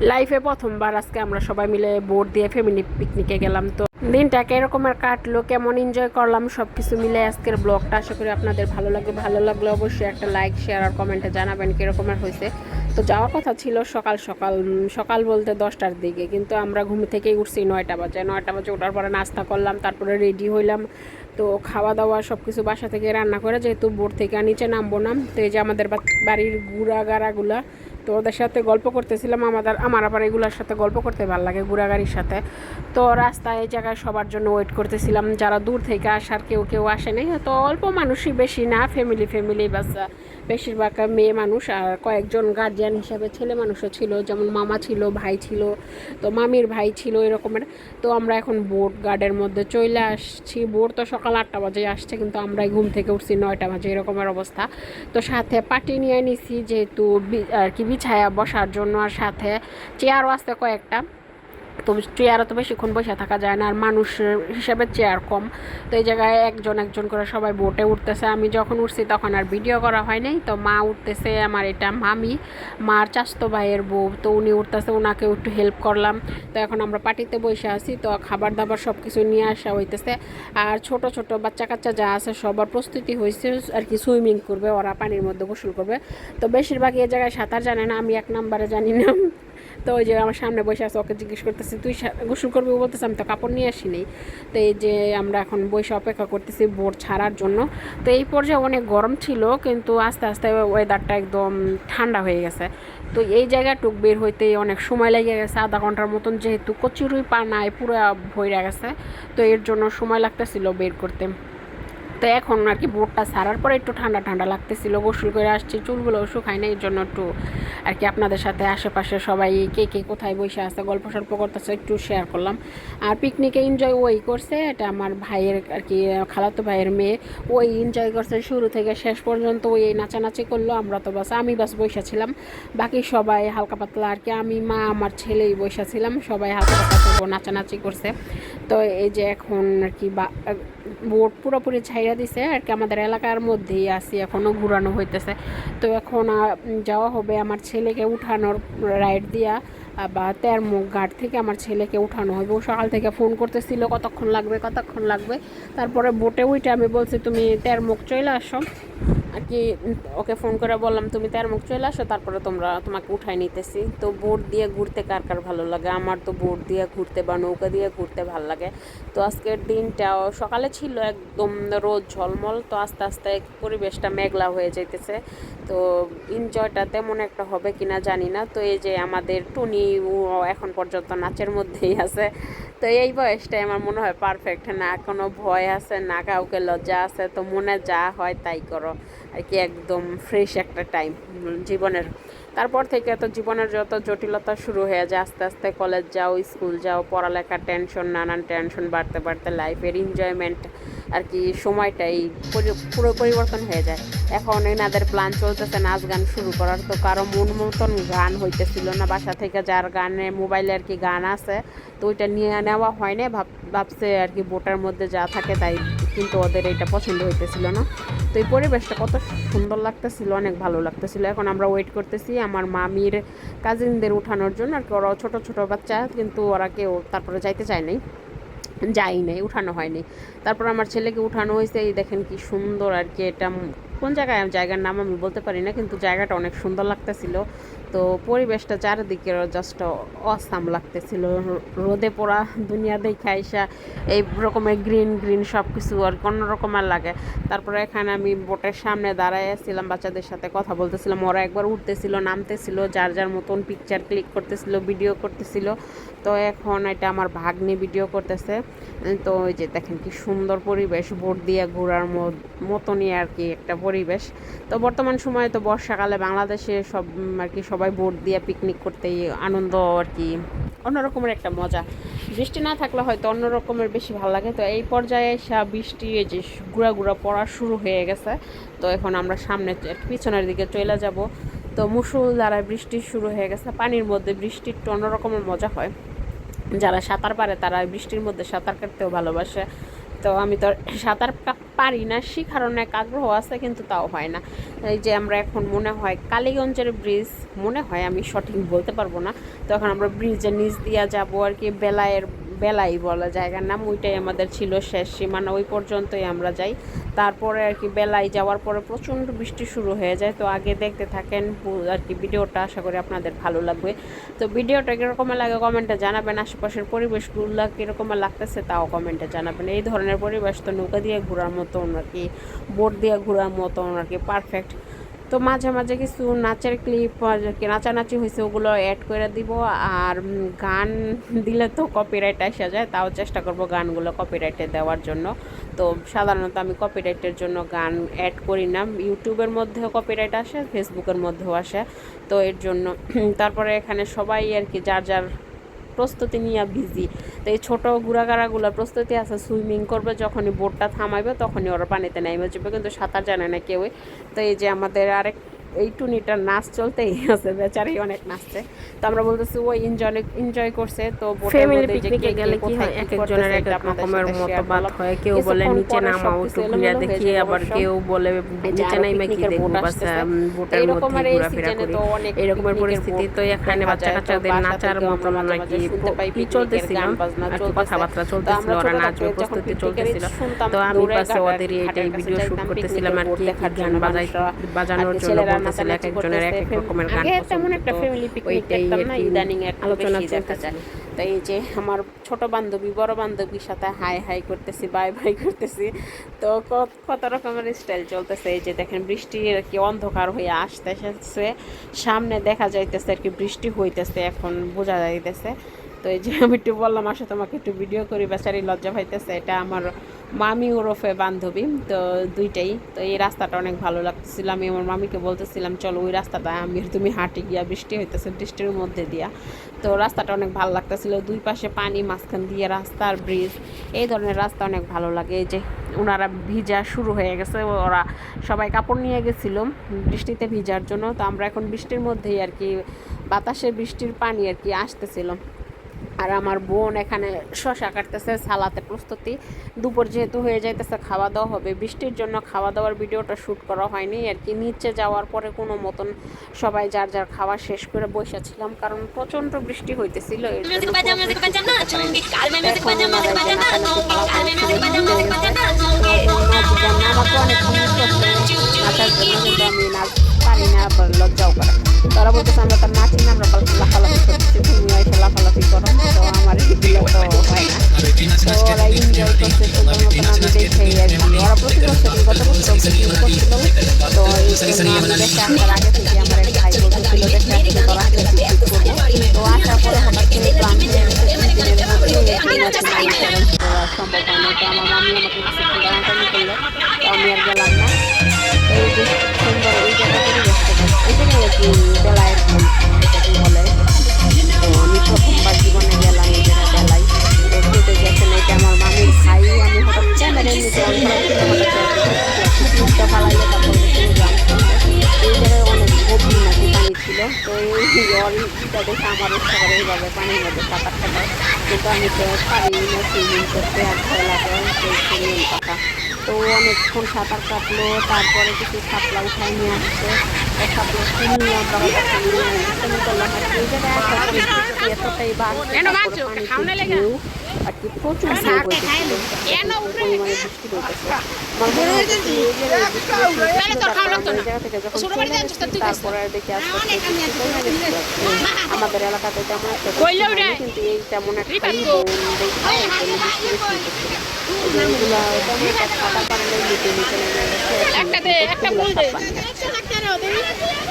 লাইফে প্রথমবার আজকে আমরা সবাই মিলে বোট দিয়ে ফ্যামিলি পিকনিকে গেলাম। তো দিনটা কিরকমের কাটলো, কেমন এনজয় করলাম সব কিছু মিলে আজকের ব্লগটা আশা করি আপনাদের ভালো লাগবে ভালো লাগলে অবশ্যই একটা লাইক শেয়ার আর কমেন্টে জানাবেন কীরকমের হয়েছে। তো যাওয়ার কথা ছিল সকাল সকাল সকাল বলতে দশটার দিকে। কিন্তু আমরা ঘুম থেকেই উঠছি নয়টা বাজে। নয়টা বাজে ওঠার পরে নাস্তা করলাম, তারপরে রেডি হইলাম। তো খাওয়া দাওয়া সব কিছু বাসা থেকে রান্না করে যেহেতু বোট থেকে আর নিচে নামবো না, তো এই যে আমাদের বাড়ির গুড়া গাড়াগুলা তো ওদের সাথে গল্প করতেছিলাম, আমাদের আমার আবার এগুলোর সাথে গল্প করতে ভালো লাগে গুড়াগাড়ির সাথে। তো রাস্তায় এই জায়গায় সবার জন্য ওয়েট করতেছিলাম, যারা দূর থেকে আসার কেউ কেউ আসে নাই, তো অল্প মানুষই বেশি না ফ্যামিলি ফ্যামিলি বাস বেশিরভাগ মেয়ে মানুষ আর কয়েকজন গার্জিয়ান হিসাবে ছেলে মানুষও ছিল, যেমন মামা ছিল, ভাই ছিল, তো মামির ভাই ছিল এরকমের। তো আমরা এখন বোট গার্ডের মধ্যে চলে আসছি। বোট তো সকাল আটটা বাজে আসছে, কিন্তু আমরাই ঘুম থেকে উঠছি নয়টা বাজে, এরকমের অবস্থা। তো সাথে পাটি নিয়ে নিছি যেহেতু আর কি বিছায়া বসার জন্য, আর সাথে চেয়ারও আসতে কয়েকটা। তো চেয়ারে তো বেশিক্ষণ বসে থাকা যায় না, আর মানুষ হিসেবে চেয়ার কম। তো এই জায়গায় একজন একজন করে সবাই বোটে উঠতেছে। আমি যখন উঠছি তখন আর ভিডিও করা হয় নাই। তো মা উঠতেছে, আমার এটা মামি। মার চাস্তো ভাইয়ের বউ। তো উনি উঠতেছে ওনাকে একটু হেল্প করলাম। তো এখন আমরা পার্টিতে বসে আছি। তো খাবার দাবার সব কিছু নিয়ে আসা হইতেছে। আর ছোট ছোট বাচ্চা কাচ্চা যা আছে সবার প্রস্তুতি হয়েছে আর কি সুইমিং করবে, ওরা পানির মধ্যে গোসল করবে। তো বেশিরভাগ এই জায়গায় সাঁতার জানে না, আমি এক নম্বরে জানি না। তো ওই যে আমার সামনে বসে আছে, ওকে জিজ্ঞেস করতেছি, তুই গোসল করবি? বলতেছে, আমি তো কাপড় নিয়ে আসিনি। তো এই যে আমরা এখন বসে অপেক্ষা করতেছি বোর ছাড়ার জন্য। তো এই পর্যায়ে অনেক গরম ছিল, কিন্তু আস্তে আস্তে ওয়েদারটা একদম ঠান্ডা হয়ে গেছে। তো এই জায়গাটুক বের হইতে অনেক সময় লেগে গেছে, আধা ঘণ্টার মতন যেহেতু কচুরি পানায় পুরো ভইরা গেছে। তো এর জন্য সময় লাগতেছিল বের করতে। তো এখন আর কি বোটটা ছাড়ার পরে একটু ঠান্ডা ঠান্ডা লাগতেছিল, গোসল করে আসছি, চুলগুলো শুকায় না এর জন্য একটু আর কি আপনাদের সাথে আশেপাশে সবাই কে কে কোথায় বসে আছে, গল্প সল্প করতেছে, একটু শেয়ার করলাম। আর পিকনিকে এনজয় ওই করছে, এটা আমার ভাইয়ের আর কি, খালাতো ভাইয়ের মেয়ে, ওই এনজয় করছে শুরু থেকে শেষ পর্যন্ত, ওই নাচানাচি করল, আমরা তো বাস, আমি বাস বসেছিলাম বাকি সবাই হালকা পাতলা আর কি, আমি, মা, আমার ছেলেই বসেছিলাম সবাই হালকা পাতলা নাচানাচি করছে। তো এই যে এখন আর কি বা বোট পুরোপুরি ছাইয়া দিছে, আর কি আমাদের এলাকার মধ্যেই আছি এখনও ঘুরানো হইতেছে। তো এখন যাওয়া হবে আমার ছেলেকে উঠানোর রাইড দিয়া বা বা তেরমুখ ঘাট থেকে আমার ছেলেকে উঠানো হবে। ও সকাল থেকে ফোন করতেছিল, কতক্ষণ লাগবে কতক্ষণ লাগবে। তারপরে বোটে উঠে আমি বলছি, তুমি তেরমুখ চলে আসো। আর কি, ওকে ফোন করে বললাম, তুমি তার মুখ চলে আসো, তারপরে তোমরা তোমাকে উঠাই নিতেছি। তো বোট দিয়ে ঘুরতে কার কার ভালো লাগে? আমার তো বোট দিয়ে ঘুরতে বা নৌকা দিয়ে ঘুরতে ভালো লাগে। তো আজকের দিনটা সকালে ছিল একদম রোদ ঝলমল, তো আস্তে আস্তে পরিবেশটা মেঘলা হয়ে যাইতেছে। তো এনজয়টা তেমন একটা হবে কিনা জানি না। তো এই যে আমাদের টুনি এখন পর্যন্ত নাচের মধ্যেই আছে। তো এই বয়সটাই আমার মনে হয় পারফেক্ট না কোনো ভয় আছে, না কাউকে লজ্জা আছে, তো মনে যা হয় তাই করো। আর কি একদম ফ্রেশ একটা টাইম জীবনের তারপর থেকে তো জীবনের যত জটিলতা শুরু হয়ে যায়, আস্তে আস্তে কলেজ যাও স্কুল যাও, পড়ালেখার টেনশন নানান টেনশন বাড়তে বাড়তে লাইফের এনজয়মেন্ট আর কি সময়টাই পরি- পুরো পরিবর্তন হয়ে যায়। এখন এনাদের প্ল্যান চলতেছে নাচ গান শুরু করার, তো কারও মন মতন গান হইতেছিল না, বাসা থেকে যার গানে মোবাইলে আর কি গান আছে, তো ওইটা নিয়ে নেওয়া হয় না ভাব, ভাবছে আর কি বোটার মধ্যে যা থাকে তাই, কিন্তু ওদের এটা পছন্দ হইতেছিল না। তো এই পরিবেশটা কত সুন্দর লাগতেছিল, অনেক ভালো লাগতেছিল। এখন আমরা ওয়েট করতেছি আমার মামির কাজিনদের উঠানোর জন্য, আর কি ওরাও ছোটো ছোটো বাচ্চা, কিন্তু ওরা কেউ তারপরে যাইতে চায় নাই যাই নাই, উঠানো হয়নি। তারপর আমার ছেলেকে উঠানো হয়েছে, এই দেখেন কি সুন্দর আর কি, এটা কোন জায়গায়, জায়গার নাম আমি বলতে পারি না, কিন্তু জায়গাটা অনেক সুন্দর লাগতেছিল। তো পরিবেশটা চারিদিকে জাস্ট অসাম লাগতেছিল। রোদে পড়া দুনিয়া দেখে আইসা এই রকমের গ্রিন গ্রিন সব কিছু আর রকমের লাগে। তারপরে এখানে আমি বোটের সামনে দাঁড়ায় ছিলাম বাচ্চাদের সাথে কথা বলতেছিলাম। ওরা একবার উঠতেছিল নামতেছিল, যার যার মতন পিকচার ক্লিক করতেছিল ভিডিও করতেছিল। তো এখন এটা আমার ভাগ্নি ভিডিও করতেছে। তো ওই যে দেখেন কি সুন্দর পরিবেশ, বোট দিয়ে ঘোরার মত- মতনই আর কি একটা পরিবেশ। তো বর্তমান সময়ে তো বর্ষাকালে বাংলাদেশে সব আর কি সবাই বোট দিয়ে পিকনিক করতেই আনন্দ আর কি অন্যরকমের একটা মজা। বৃষ্টি না থাকলে হয়তো অন্যরকমের বেশি ভালো লাগে। তো এই পর্যায়ে এসে বৃষ্টি, এই যে গুঁড়া গুঁড়া পড়া শুরু হয়ে গেছে। তো এখন আমরা সামনে পিছনের দিকে চলে যাব। তো মুসুল দ্বারা বৃষ্টি শুরু হয়ে গেছে। পানির মধ্যে বৃষ্টি একটু অন্যরকমের মজা হয়। যারা সাঁতার পারে তারা বৃষ্টির মধ্যে সাঁতার কাটতেও ভালোবাসে। তো আমি তো সাঁতার পারি না, শিখার অনেক আগ্রহ আছে, কিন্তু তাও হয় না। এই যে আমরা এখন মনে হয় কালীগঞ্জের ব্রিজ মনে হয় আমি সঠিক বলতে পারব না। তখন আমরা ব্রিজের নিচ দিয়া যাব আর কি, বেলায়ের বেলাই বলা জায়গার নাম, ওইটাই আমাদের ছিল শেষ সীমানা, ওই পর্যন্তই আমরা যাই। তারপরে আর কি বেলায় যাওয়ার পরে প্রচণ্ড বৃষ্টি শুরু হয়ে যায়। তো আগে দেখতে থাকেন আর কি ভিডিওটা, আশা করি আপনাদের ভালো লাগবে। তো ভিডিওটা কীরকম লাগে কমেন্টে জানাবেন। আশেপাশের পরিবেশগুলো কীরকম লাগতেছে তাও কমেন্টে জানাবেন। এই ধরনের পরিবেশ তো নৌকা দিয়ে ঘোরার মতন আর কি, বোট দিয়ে ঘোরার মতন আর কি পারফেক্ট তো মাঝে মাঝে কিছু নাচের ক্লিপ নাচানাচি হয়েছে ওগুলো অ্যাড করে দিব। আর গান দিলে তো কপিরাইট আসা যায়, তাও চেষ্টা করব গানগুলো কপিরাইটে দেওয়ার জন্য। তো সাধারণত আমি কপিরাইটের জন্য গান অ্যাড করি না। ইউটিউবের মধ্যেও কপিরাইট আসে ফেসবুকের মধ্যেও আসে। তো এর জন্য তারপরে এখানে সবাই আর কি, যার যার প্রস্তুতি নিয়ে বিজি তো এই ছোটো গুড়াগাড়াগুলো প্রস্তুতি আছে সুইমিং করবে, যখনই বোটটা থামাইবে তখনই ওরা পানিতে নেমে যাবে। কিন্তু সাঁতার জানে না কেউই। তো এই যে আমাদের আরেক এই টুনিটার নাচ চলতেই আছে বেচারি অনেক নাচছে। তো আমরা বলতেছি ও এনজয় এনজয় করছে। তো ফ্যামিলি পিকনিকে কে কে গেলে কি হয়? এক একজনের এক এক রকমের মতবাদ হয়। কেউ বলে নিচে নামাও একটু ঘুরিয়া দেখি আবার কেউ বলে নিচে নাইমা কি দেখব বাস বোটের মধ্যে ঘোরাফেরা করি। এরকমের পরিস্থিতি তো এখানে বাচ্চা কাচ্চাদের নাচার শুনতে পাই ই পিকনিকের চলতেছিল। আর কি। কথাবার্তা চলতেছিল ওরা নাচবে প্রস্তুতি চলতেছিল। তো আমি পাশে ওদের কাছে ভিডিও শুট করতেছিলাম আর কি কি গান বাজাই বাজানোর জন্য ছেলেরা এক একজনের এক এক রকমের গান তেমন একটা তো ফ্যামিলি পিকনিক ওইটাই না ইদানিং আলোচনা দেখা যায়। তো এই যে আমার ছোট বান্ধবী বড় বান্ধবীর সাথে হাই হাই করতেছি বাই বাই করতেছি তো কত কত রকমের স্টাইল চলতেছে? এই যে দেখেন বৃষ্টি আর কি অন্ধকার হয়ে আসতে আসতেছে সামনে দেখা যাইতেছে আর কি বৃষ্টি হইতেছে এখন বোঝা যাইতেছে। তো এই যে আমি একটু বললাম আসে তোমাকে একটু ভিডিও করি বেচারি লজ্জা পাইতেছে এটা আমার মামি ওরফে বান্ধবী, তো দুইটাই। তো এই রাস্তাটা অনেক ভালো লাগতেছিল। আমি আমার মামিকে বলতেছিলাম, চলো ওই রাস্তাটা আমি তুমি হাঁটে গিয়া বৃষ্টি হইতেছে বৃষ্টির মধ্যে দিয়া। তো রাস্তাটা অনেক ভালো লাগতেছিল। দুই পাশে পানি, মাঝখান দিয়ে রাস্তা আর ব্রিজ এই ধরনের রাস্তা অনেক ভালো লাগে। এই যে ওনারা ভিজা শুরু হয়ে গেছে, ওরা সবাই কাপড় নিয়ে গেছিল বৃষ্টিতে ভিজার জন্য। তো আমরা এখন বৃষ্টির মধ্যেই আর কি, বাতাসে বৃষ্টির পানি আর কি আসতেছিল। আর আমার বোন এখানে শশা কাটতেছে সালাতে প্রস্তুতি। দুপুর যেহেতু হয়ে যাইতেছে খাওয়া দাওয়া হবে। বৃষ্টির জন্য খাওয়া দাওয়ার ভিডিওটা শ্যুট করা হয়নি। আর কি নিচে যাওয়ার পরে কোনো মতন সবাই যার যার খাওয়া শেষ করে বসেছিলাম কারণ প্রচণ্ড বৃষ্টি হইতেছিল লজ্জাও তারা বলতেছে, আমরা তো নাচি না, আমরা লাফালাফি করতেছি, তুমি এসে লাফালাফি করো। তো আমার এগুলো তো হয় না। তো ওরা এনজয় করছে সুন্দর মতন আমি দেখে আর কি। তো তোরা তো তো গেলাম না। বেলায় বলে তো আমি প্রথমবার জীবনে গেলাম বেলায়। তো খেতে মামির ভাই, আমি হঠাৎ শুনতে এই জায়গায় অনেক গভীর নাকি তো এই জলটা দেখে আমার ইচ্ছা করে এইভাবে পানির মধ্যে সাঁতার কাটায় কিন্তু আমি তো পারি না সুইমিং করতে আর ভয় লাগে সেই সুইমিং কথা। তো অনেকক্ষণ সাঁতার কাটলো তারপরে কিছু শাপলা উঠায় নিয়ে আসছে। তো কিনলাম আর কি এতটাই আর প্রচুর পরিমাণে বৃষ্টি আমার মনে তারপর দেখি বৃষ্টি কমে গেছিল আমাদের এলাকাতে তেমন একটা কিন্তু এই তেমন একটা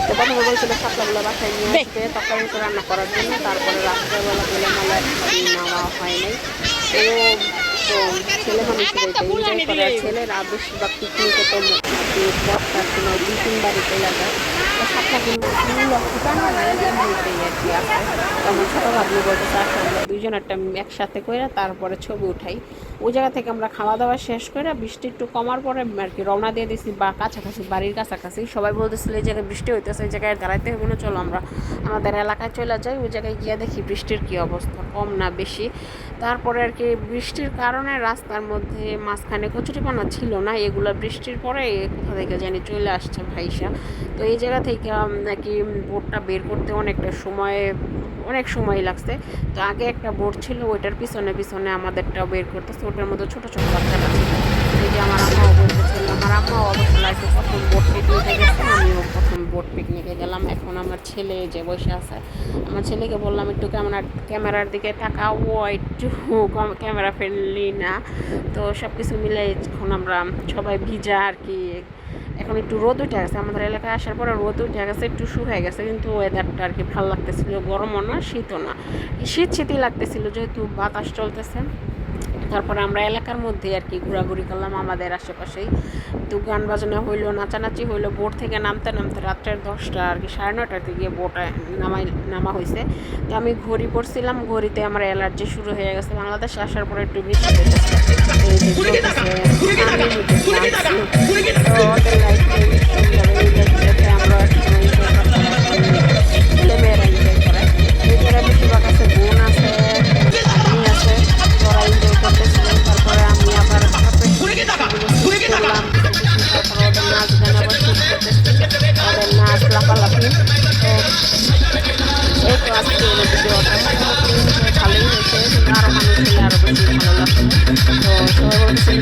প্রথমে বলছিল সাপলাগুলো বাসায় নিয়ে আসবে তরকারি রান্না করার জন্য তারপরে রাত্রেবেলা গেলে মানে নেওয়া হয়নি। তো তো ছেলে মানুষ ছেলেরা পিকনিকে তো বর্ষার সময় দুই তো আসে তখন ছোটো ভাবলি আমরা দুইজন একটা একসাথে করে তারপরে ছবি উঠাই ওই জায়গা থেকে আমরা খাওয়া দাওয়া শেষ করে বৃষ্টি একটু কমার পরে আর কি রওনা দিয়ে দিয়েছি বা কাছাকাছি বাড়ির কাছাকাছি সবাই বলতেছিল এই জায়গায় বৃষ্টি হইতেছে এই জায়গায় দাঁড়াইতে হবে না চলো আমরা আমাদের এলাকায় চলে যাই ওই জায়গায় গিয়ে দেখি বৃষ্টির কী অবস্থা কম না বেশি তারপরে আর কি বৃষ্টির কারণে রাস্তার মধ্যে মাঝখানে কচুরিপানা ছিল না, এগুলো বৃষ্টির পরে কোথা থেকে জানি চলে আসছে ভাইসা। তো এই জায়গা থেকে নাকি বোটটা বের করতে অনেকটা সময়, অনেক সময় লাগছে। তো আগে একটা বোট ছিল, ওইটার পিছনে পিছনে আমাদেরটা বের করতেছে, ওটার মধ্যে ছোটো ছোটো বাচ্চারা ছিল। যে আমার আম্মাও বলতেছিল আমার আম্মাও অবশ্য লাইফে প্রথম বোট পিকনিকে গেছে, আমিও প্রথম বোট পিকনিকে গেলাম। এখন আমার ছেলে যে বসে আছে, আমার ছেলেকে বললাম, একটু ক্যামেরা ক্যামেরার দিকে তাকাও, ও একটু ক্যামেরা ফ্রেন্ডলি না। তো সব কিছু মিলে এখন আমরা সবাই ভিজা আর কি। এখন একটু রোদ উঠে গেছে, আমাদের এলাকায় আসার পরে রোদ উঠে গেছে, একটু শুকিয়ে গেছে, কিন্তু ওয়েদারটা আর কি ভালো লাগতেছিল, গরমও না, শীতও না। শীত শীতই লাগতেছিল, যেহেতু বাতাস চলতেছে। তারপরে আমরা এলাকার মধ্যে আর কি ঘোরাঘুরি করলাম আমাদের আশেপাশেই। তো গান বাজনা হইল নাচানাচি হইল বোট থেকে নামতে নামতে রাত্রের দশটা আর কি সাড়ে নটার দিকে বোটে নামাই নামা হয়েছে তো আমি ঘড়ি পড়ছিলাম ঘড়িতে আমার অ্যালার্জি শুরু হয়ে গেছে। বাংলাদেশে আসার পরে একটু বেশি। তো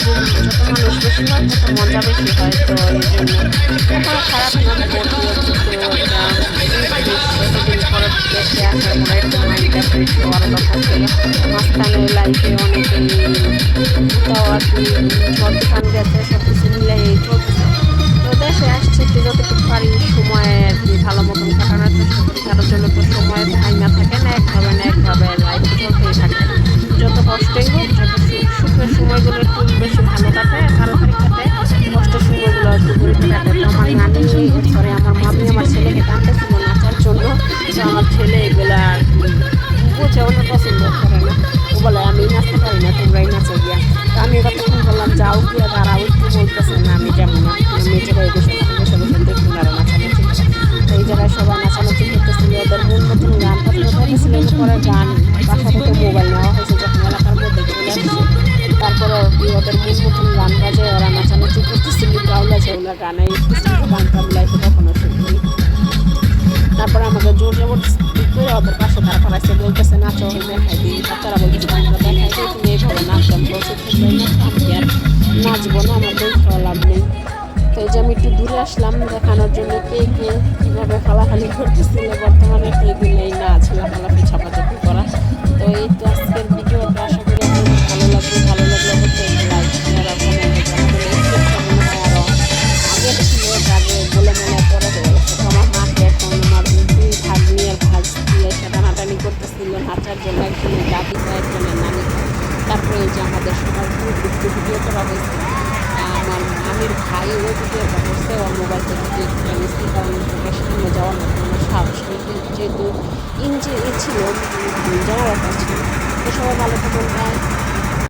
তো মজা বেশি হয় তো এই জন্য এখন খারাপ সব কিছু মিলে তো দেশে সময় আর কি ভালো মতন কাটানোর ওদের পাশে দিই দিই বলছে তুমি আর নাচবো আমার দেখে লাভ নেই তো এই যে দূরে আসলাম দেখানোর জন্য কে কে কীভাবে ফালাফালি করতেছিল বর্তমানে তো এগুলো এই নাচ লাফালাফি ছাপাচাপি করা তো এই তো আজকের ভালো লাগবে ভালো লাগলে আর আগে বলে মনে ও ভিডিওটা করছে ওর মোবাইল থেকে যে নিচ্ছি কারণ যাওয়ার মতো আমার সাহস কিন্তু যেহেতু ইঞ্জি ছিল ব্যাপার ছিল তো সবাই ভালো থাকুন